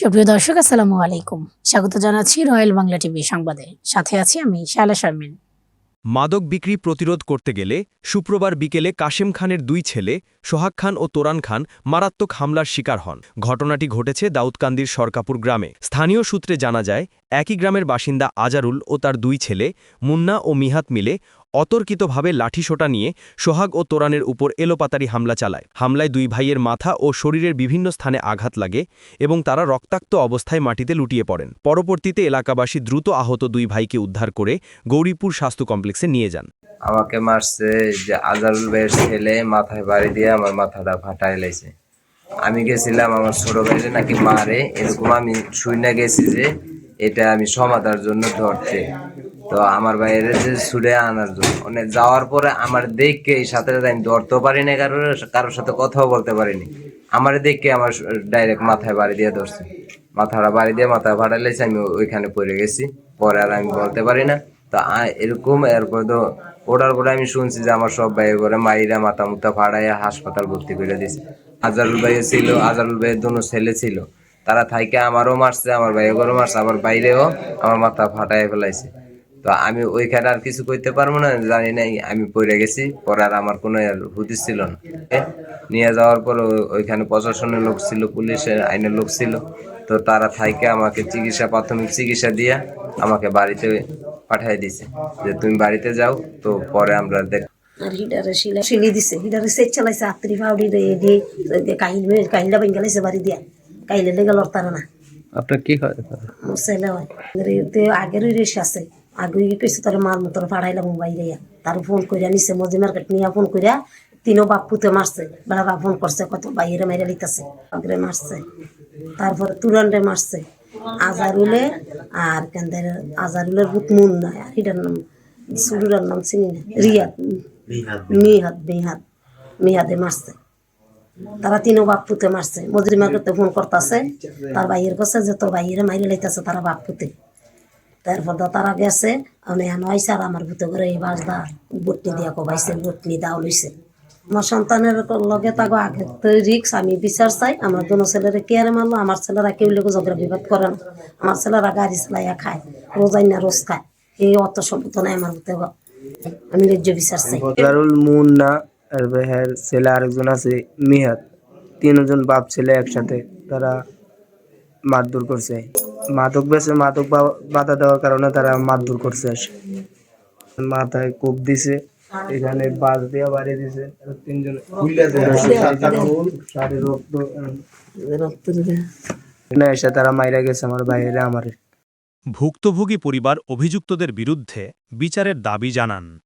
সুপ্রিয় দর্শক, আসসালামু আলাইকুম। স্বাগত জানাচ্ছি রয়্যাল বাংলা টিভি সংবাদে। সাথে আছি আমি শায়লা শারমিন। মাদক বিক্রি প্রতিরোধ করতে গেলে শুক্রবার বিকেলে কাশেম খানের দুই ছেলে, সোহাগ খান ও তোরান খান, মারাত্মক হামলার শিকার হন। ঘটনাটি ঘটেছে দাউদকান্দির সরকাপুর গ্রামে। স্থানীয় সূত্রে জানা যায়, একই গ্রামের বাসিন্দা আজারুল ও তার দুই ছেলে, মুন্না ও মিহাত মিলে অতর্কিতভাবে লাঠিসোঁটা নিয়ে সোহাগ ও তোরানের উপর এলোপাতারি হামলা চালায়। হামলায় দুই ভাইয়ের মাথা ও শরীরের বিভিন্ন স্থানে আঘাত লাগে এবং তারা রক্তাক্ত অবস্থায় মাটিতে লুটিয়ে পড়েন। পরবর্তীতে এলাকাবাসী দ্রুত আহত দুই ভাইকে উদ্ধার করে গৌরীপুর স্বাস্থ্য কমপ্লেক্সে নিয়ে যান। আমাকে মারছে যে আজারুল ভাইয়ের ছেলে, মাথায় বাড়ি দিয়ে আমার মাথাটা ফাটাই লাইছে। আমি গেছিলাম আমার ছোট ভাইরে নাকি মারে, এরকম আমি শুই না গেছি যে এটা আমি সমাধার জন্য ধরতে তো আমার বাইরে যে ছুড়ে আনার জন্য মানে যাওয়ার পরে আমার দেখকে এই সাথে আমি ধরতেও পারিনি কারোর কারোর সাথে কথাও বলতে পারিনি। আমার দেখকে আমার ডাইরেক্ট মাথায় বাড়ি দিয়ে ধরছে। মাথাটা বাড়ি দিয়ে মাথা ফাটাই লাইছে, আমি ওইখানে পড়ে গেছি। পরে আর আমি বলতে পারি না। তো এরকম এরপর তো ওটার পরে আমি শুনছি যে আমার সব ভাই করে মাইরা মাথা মুথা ফাড়াইয়া হাসপাতাল ভর্তি করে দিয়েছে আজারুল ভাই ছিল, আজারুল ভাইয়ের দুনো ছেলে ছিল। তারা থাইকে আমারও মারছে, আমার ভাইয়ের ঘরও মারছে আমার বাইরেও আমার মাথা ফাটাই ফেলাইছে। তো আমি ওইখানে আর কিছু করতে পারব না জানি নাই আমি পড়ে গেছি পরে আর আমার কোনো আর হুদিস ছিল না। নিয়ে যাওয়ার পর ওইখানে প্রশাসনের লোক ছিল পুলিশের আইনের লোক ছিল তো তারা থাইকে আমাকে চিকিৎসা প্রাথমিক চিকিৎসা দিয়ে আমাকে বাড়িতে পাঠিয়ে দিছে যে তুমি বাড়িতে যাও তো পরে আমরা দেখ আর হিডারে শিলা শিলি দিছে হিডারে সেট চালাইছে আত্রি ফাউডি রে দি কাহিল কাহিলটা বেঙ্গালাইছে বাড়ি দিয়া। কাহিলে লেগে লড়তারে না। আপনার কি হয়? ছেলে হয়। তে আগের রেস আছে। আগে কইছে তার মার মতন ফাড়াইলাম বাইরে তার ফোন কইরা নিছে মজি মার্কেট নিয়ে ফোন কইরা তিনও বাপ পুতে মারছে। বেড়া ফোন করছে কত বাইরে মাইরা লিতাছে আগরে মারছে। তারপরে তুরানরে মারছে। আজারুলে আর কেন্দ্রের আজারুলের বুত মুন নাই আর হিডার নাম সুরুরার নাম চিনি না। রিয়াদ। মিহাদ। মিহাদ মিহাদে। মারছে। তারা তিনও বাপ পুতে মারছে। মজুরি মার্কেটে ফোন করতেছে। তার বাইয়ের কাছে যে তোর বাইরে মাইরে লাইতেছে তারা বাপ পুতে। তারপর দা তারা গেছে, আমি এখন হয়েছে আর আমার ভূতে করে এই বাস দা বটনি দিয়া কবাইছে বটনি দাও লইছে। আমার সন্তানের লগে তাগো আগে তো রিক্স আমি বিচার চাই, আমার দোনো ছেলেরা কেয়ারে মারলো, আমার ছেলেরা কেউ লোক ঝগড়া বিবাদ করে না। আমার ছেলেরা গাড়ি চালাইয়া খায়, রোজাই না রোজ খায়, এই অত সম্পদ নাই আমার ভূতে। আমি ন্যায্য বিচার চাই। দারুল মুন্না, আর ভাইয়ের ছেলে আরেকজন আছে, মিহাত। তিনজন বাপ ছেলে একসাথে, তারা মারধর করছে। মাদক বেছে মাদক বা- বাধা দেওয়ার কারণে তারা মারধর করছে এসে। মাথায় কোপ দিছে এখানে বাস দিয়া বাড়ি দিছে। তিনজন সারে রক্ত না এসে তারা মাইরা গেছে আমার বাইরে আমার। ভুক্তভোগী পরিবার অভিযুক্তদের বিরুদ্ধে বিচারের দাবি জানান।